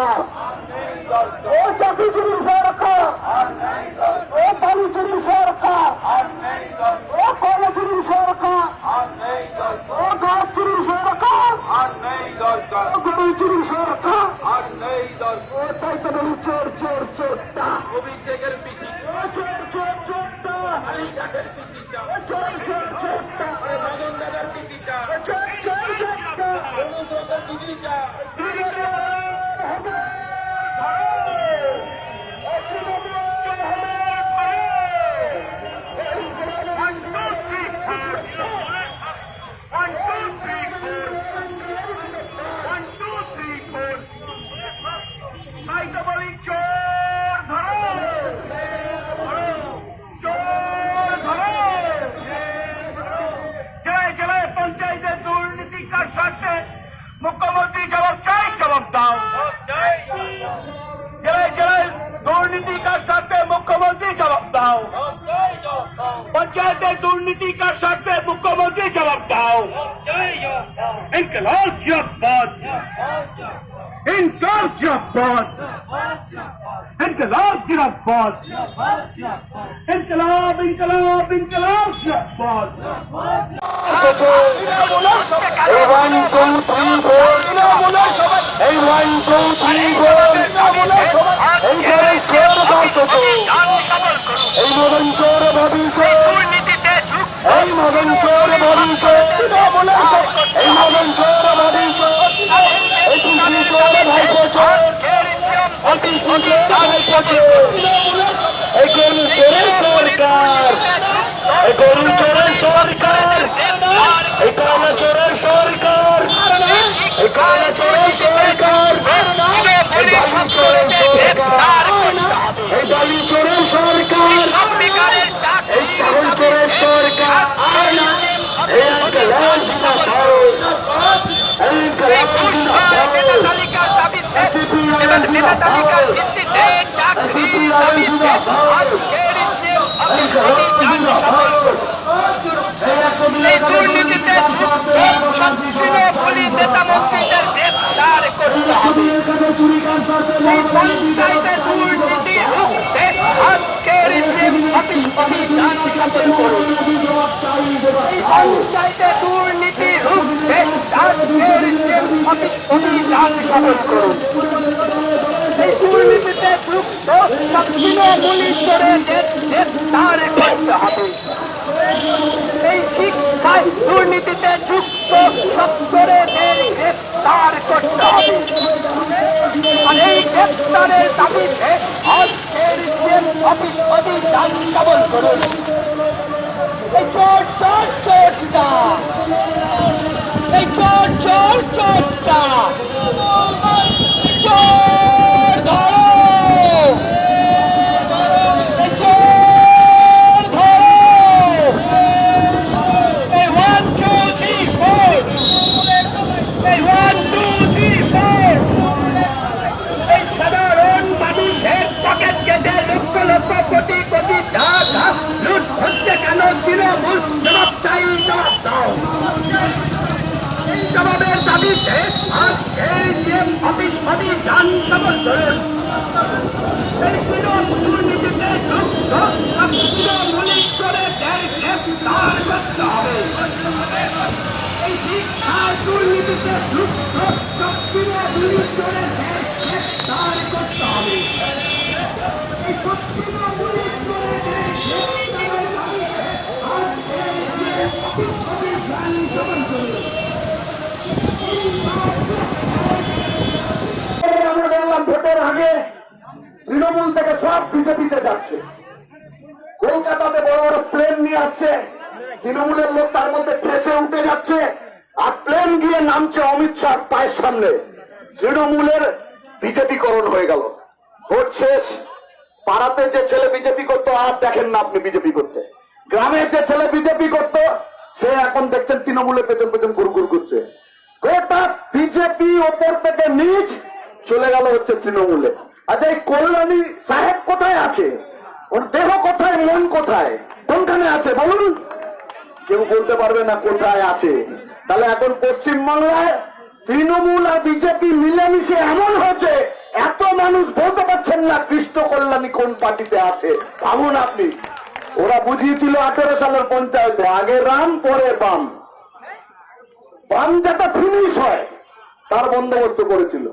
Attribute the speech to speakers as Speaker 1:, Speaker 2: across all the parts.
Speaker 1: সরকার ও চাকরি চুরি সরকার ও বালু চুরি সরকার ও কলা চুরি সরকার ও গাছ চুরি সরকার ও গরু চুরি সরকার ও তাই তো বলি চোর চোর চোরটা
Speaker 2: অভিষেকের পিছিয়ে
Speaker 1: ও চোর চোর চোরটা চোর চোর চোরটা
Speaker 2: পিছিটা
Speaker 1: চোর চোর চোরটা
Speaker 2: অনুব্রত পিছিটা জেলায় জেলায় পঞ্চায়েতের দুর্নীতিকার স্বার্থে মুখ্যমন্ত্রী জবাব চাই জবাব দাও জেলায় জেলায় দুর্নীতিকার স্বার্থে মুখ্যমন্ত্রী জবাব দাও পঞ্চায়েতের দুর্নীতিকার স্বার্থে মুখ্যমন্ত্রী জবাব দাও ইনকলাব জিয়াবাদ ইনকলাব জিয়াবাদ ইনকলাব জিয়াবাদ ইনকলাব ইনকলাব ইনকলাব জিয়াবাদ
Speaker 1: এই ওয়ান টু থ্রি চোর বাঁচছে এই মদন চোর ভবিষ্যৎ এই মদন চোর ভবিষ্যৎ এই মদন চোর চোর চোর চোর এই গরু চোরের সরকার এই গরু চোরের সরকার এই কালা চোরের সরকার এই কালা চোরের সরকার এই বালি চোরের সরকার এই বালি চোরের সরকার এই ছাগল চোরের সরকার এই ইনকলাব জিন্দাবাদ এই ইনকলাব জিন্দাবাদ সিপিআইএম জিন্দাবাদ সিপিআইএম জিন্দাবাদ এই সরকার জিন্দাবাদ এই
Speaker 2: এই দুর্নীতিতে যুক্ত সব তৃণমূলী নেতা মন্ত্রীদের গ্রেফতার করতে হবে। এই পঞ্চায়েতের দুর্নীতি রুখতে আজকের যে অফিস অভিযান সফল করুন এই পঞ্চায়েতের দুর্নীতি রুখতে আজকের যে অফিস অভিযান সফল করুন এই দুর্নীতিতে যুক্ত সব তৃণমূলী চোরেদের গ্রেফতার করতে হবে। শিক্ষায় দুর্নীতিতে যুক্ত সত্তরেদের গ্রেপ্তার করতে হবে। আর এই গ্রেপ্তারের দাবিতে আজকের যে অফিস অভিযান সবল করুন এই চোর চোর চোরটা চোর ধরো এই চোর ধরো এই ওয়ান টু থ্রি ফোর এই ওয়ান টু থ্রি ফোর এই সাধারণ মানুষের পকেট কেটে লক্ষ লক্ষ কোটি কোটি টাকা লুট হচ্ছে কেন তৃণমূল জবাব চাই জবাব দাও এই জবাবের দাবিতে আজ এই তৃণমূল অফিস যুক্ত যান সকল করে গ্রেফতার করতে হবে এই শিক্ষা দুর্নীতিতে যুক্ত সব তৃণমূলী করে গ্রেফতার করতে হবে এই সব তৃণমূলী করে গ্রেফতারের দাবিতে আজকের যে অফিস অভিযান সফল করুন
Speaker 1: আমরা দেখলাম ভোটের আগে তৃণমূল থেকে সব বিজেপিতে যাচ্ছে কলকাতাতে বড় বড় প্লেন নিয়ে আসছে তৃণমূলের লোক তার মধ্যে ফেসে উঠে যাচ্ছে আর প্লেন গিয়ে নামছে অমিত শাহ পায়ের সামনে। তৃণমূলের বিজেপিকরণ হয়ে গেল। ভোট শেষ।
Speaker 3: পাড়াতে যে ছেলে বিজেপি করতো, আর দেখেন না আপনি বিজেপি করতে। গ্রামে যে ছেলে বিজেপি করতো, সে এখন দেখছেন তৃণমূলের পেছন পেছন গুরগুর করছে। গোটা বিজেপি ওপর থেকে নিচ চলে গেল হচ্ছে তৃণমূলে। আচ্ছা এই কল্যাণী সাহেব কোথায় আছে? ওর দেহ কোথায়, মন কোথায়? কোনখানে আছে? বলুন। কেউ বলতে পারবে না কোথায় আছে। তাহলে এখন পশ্চিমবাংলায় তৃণমূল আর বিজেপি মিলেমিশে এমন হয়েছে, এত মানুষ বলতে পারছেন না কৃষ্ণ কল্যাণী কোন পার্টিতে আছে। ভাবুন আপনি। ওরা বুঝিয়েছিল আঠেরো সালের পঞ্চায়েতে, আগে রাম, পরে বাম। বাম যেটা ফিনিশ হয়, তার বন্দোবস্ত করেছিল।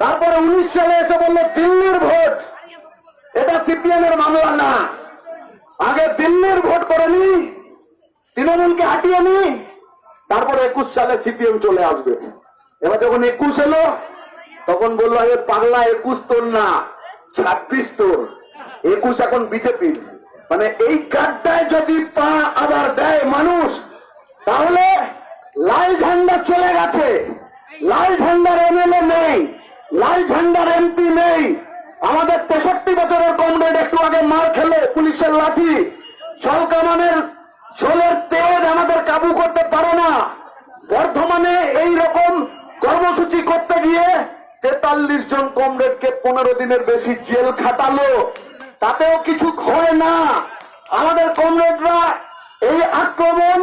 Speaker 3: তারপরে উনিশ সালে এসে বলল, দিল্লির ভোট। এটা সিপিএম এর মামলা না। আগে দিল্লির ভোট করেনি। তৃণমূলকে হাঁটিয়ে নি। তারপরে একুশ সালে সিপিএম চলে আসবে। এবার যখন একুশ এলো, তখন বলল, এ পাগলা, একুশ তোর না, ছাব্বিশ তোর। একুশ এখন বিজেপি মানে এই কার্ডটায় যদি পা আবার দেয় মানুষ, তাহলে লাল ঝান্ডা চলে গেছে। লাল ঝান্ডার এমএলএ নেই, লাল ঝান্ডার এমপি নেই। আমাদের তেষট্টি বছরের কমরেড একটু আগে মার খেলে পুলিশের লাঠি। ছল ছোলের তেজ আমাদের কাবু করতে পারে না। বর্ধমানে এই রকম কর্মসূচি করতে গিয়ে তেতাল্লিশ জন কমরেডকে পনেরো দিনের বেশি জেল খাটালো। তাতেও কিছু হয় না। আমাদের কমরেডরা এই আক্রমণ,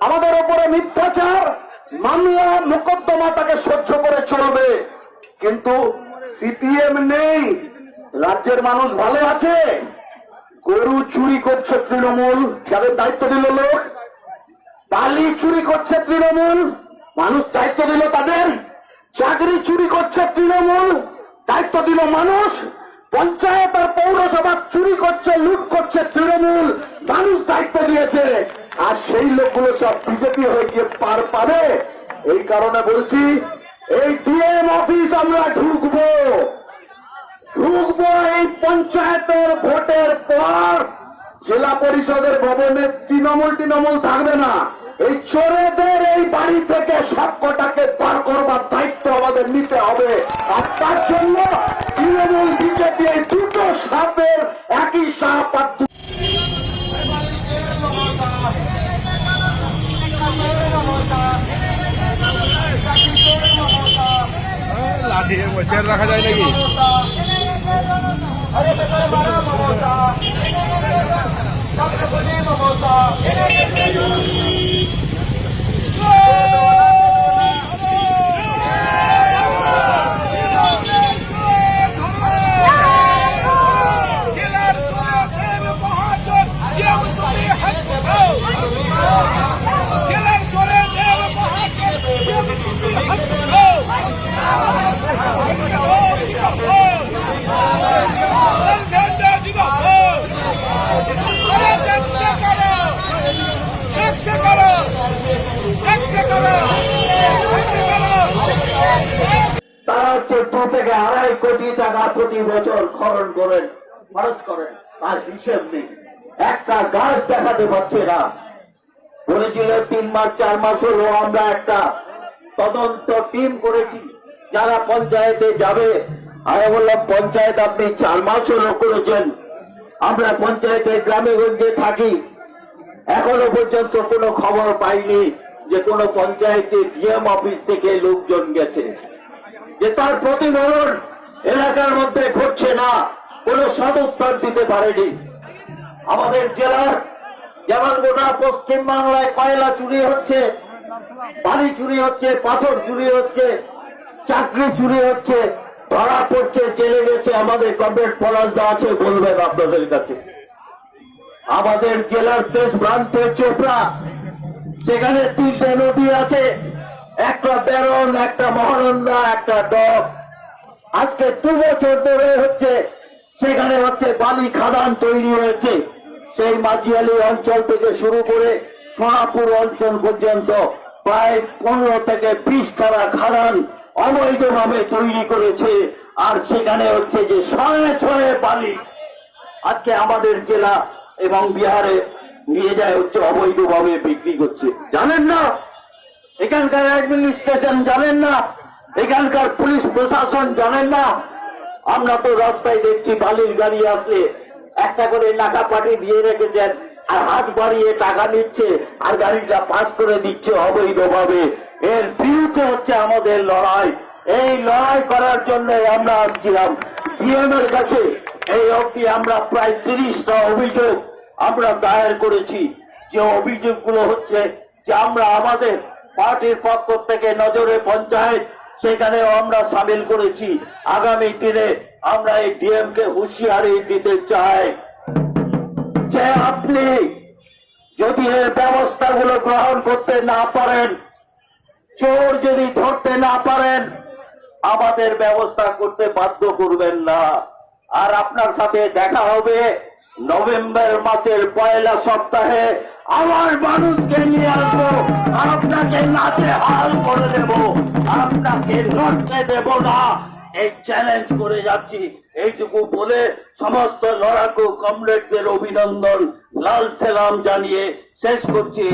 Speaker 3: আমাদের ওপরে মিথ্যাচার, মামলা, মোকদ্দমা তাকে সহ্য করে চলবে। কিন্তু সিপিএম নেই। রাজ্যের মানুষ ভালো আছে। গরু চুরি করছে তৃণমূল, যাদের দায়িত্ব দিল লোক। বালি চুরি করছে তৃণমূল, মানুষ দায়িত্ব দিল তাদের। চাকরি চুরি করছে তৃণমূল, দায়িত্ব দিল মানুষ। পঞ্চায়েত আর পৌরসভা চুরি করছে, লুট করছে তৃণমূল, মানুষ দায়িত্ব দিয়েছে। আর সেই লোকগুলো সব বিজেপি হয়ে গিয়ে পার পাবে। এই কারণে বলছি, এই ডিএম অফিস আমরা ঢুকবো। ঢুকবো এই পঞ্চায়েতের ভোটের পর জেলা পরিষদের ভবনে তৃণমূল তৃণমূল থাকবে না। এই চোরেদের এই বাড়ি থেকে সব কটাকে বার করবার দায়িত্ব আমাদের নিতে হবে। আর তার জন্য তৃণমূল, বিজেপি এই দুটো সাপের একই সাপ আর
Speaker 4: লাঠি রাখা যায় নাকি?
Speaker 2: हरे शकर बड़ा ममोसा छत्रपति
Speaker 3: ममोसा Yeah! দু থেকে আড়াই কোটি টাকা প্রতি বছর খরচ করেন খরচ করেন, তার হিসেব নেই। একটা গাছ দেখাতে পারছে না। বলেছিল তিন মাস, চার মাস হলো আমরা একটা তদন্ত টিম করেছি। যারা পঞ্চায়েতে যাবে, আমি বললাম, পঞ্চায়েত আপনি চার মাস হলো করেছেন। আমরা পঞ্চায়েতে গ্রামে গঞ্জে থাকি। এখনও পর্যন্ত কোনো খবর পাইনি যে কোনো পঞ্চায়েতে ডিএম অফিস থেকে লোকজন গেছে। যে তার প্রতিফলন এলাকার মধ্যে ঘটছে না, কোনো সদুত্তর দিতে পারেনি। আমাদের জেলার যেমন গোটা পশ্চিম বাংলায় কয়লা চুরি হচ্ছে, বালি চুরি হচ্ছে, পাথর চুরি হচ্ছে, চাকরি চুরি হচ্ছে, ধরা পড়ছে, জেলে গেছে, আমাদের কমরেড পলাশদা আছে বলবেন আপনাদের কাছে। আমাদের জেলার শেষ প্রান্তে চোপড়া, সেখানে তিনটে নদী আছে একটা বেরন একটা মহানন্দা, একটা ডক আজকে দু বছর ধরে হচ্ছে, সেখানে হচ্ছে বালি খাদান তৈরি হয়েছে। সেই মাঝিয়ালি অঞ্চল থেকে শুরু করে সোনাপুর অঞ্চল পর্যন্ত প্রায় পনেরো থেকে বিশ তারা খাদান অবৈধভাবে তৈরি করেছে। আর সেখানে হচ্ছে যে শয়ে শয়ে বালি আজকে আমাদের জেলা এবং বিহারে নিয়ে যায়, হচ্ছে অবৈধভাবে বিক্রি করছে। জানেন না? এখানকার অ্যাডমিনিস্ট্রেশন জানেন না, এখানকার পুলিশ প্রশাসন জানেন না।
Speaker 1: আমরা তো রাস্তায় দেখছি বালির গাড়ি আসলে একটা করে নাকা পাটি দিয়ে রেখেছেন আর হাত বাড়িয়ে টাকা নিচ্ছে আর গাড়িটা পাস করে দিচ্ছে অবৈধভাবে। এর বিরুদ্ধে হচ্ছে আমাদের লড়াই। এই লড়াই করার জন্য আমরা আসছিলাম। ডিএম এর কাছে এই অবধি আমরা প্রায় তিরিশটা অভিযোগ আমরা দায়ের করেছি। যে অভিযোগগুলো হচ্ছে যে আমরা আমাদের পার্টির পক্ষ থেকে নজরে পঞ্চায়েত, সেখানেও আমরা সামিল করেছি। আগামী দিনে আমরা এই ডিএম কে হুঁশিয়ারি দিতে চাই যে আপনি যদি এর ব্যবস্থাগুলো গ্রহণ করতে না পারেন, চোর যদি ধরতে না পারেন, আমাদের ব্যবস্থা করতে বাধ্য করবেন না। আর আপনার সাথে দেখা হবে নভেম্বর মাসের পয়লা সপ্তাহে আমার মানুষকে নিয়ে আসব। আপনাকে নাচে হাল করে দেব। আপনাকে লড়তে দেব না। এই চ্যালেঞ্জ করে যাচ্ছি। এইটুকু বলে সমস্ত লড়াকু কমরেডদের অভিনন্দন। লাল সেলাম জানিয়ে শেষ করছি।